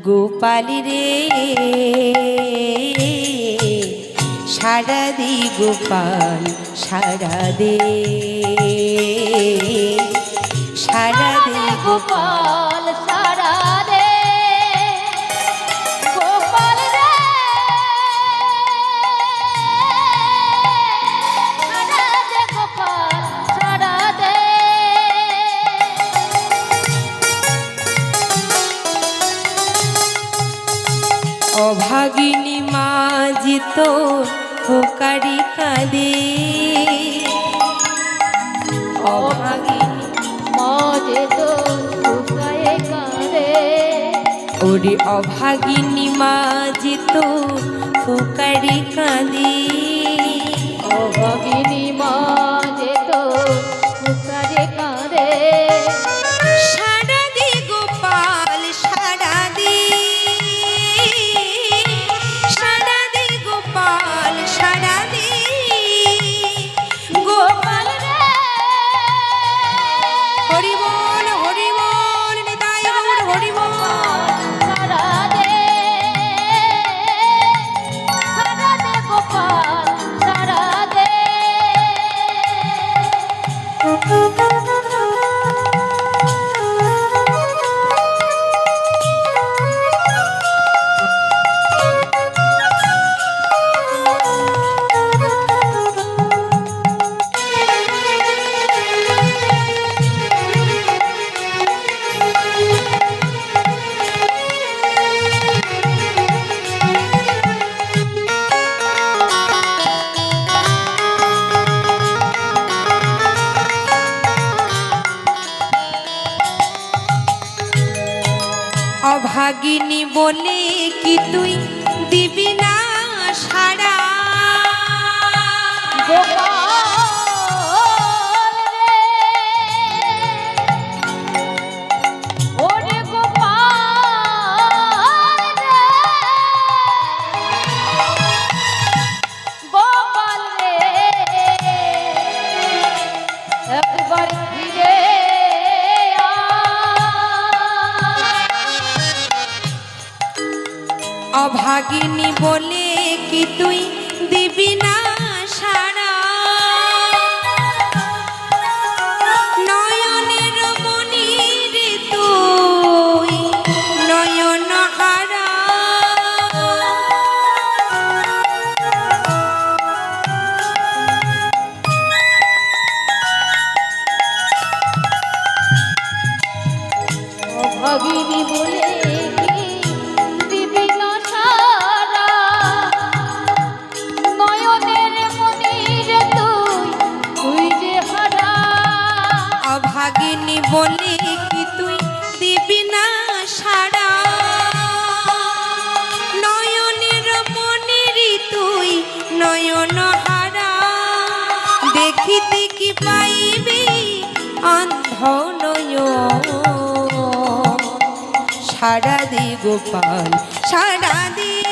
গোপালি রে সারা দি গোপাল সারা দে। সারা দি গোপাল সারা অভাগিনী মাঝি তো হোকারি কাঁদে। অভাগিনী মজে তো শুকায়ে কাঁদে। ওরে অভাগিনী মাঝি তো হোকারি কাঁদে। অভাগিনী মজে Música অভাগিনী বলে কি তুই দিবি? অভাগিনী বলে কি তুই দিবি না সারা নয়নের তুই নয়ন হারা। বলে বলে কি তুই দিবি না সারা নয়নের মনেরই তুই নয়ন হারা। দেখিতে কি পাইবি অন্ধ নয়ন। সারা দে গোপাল সারা দে।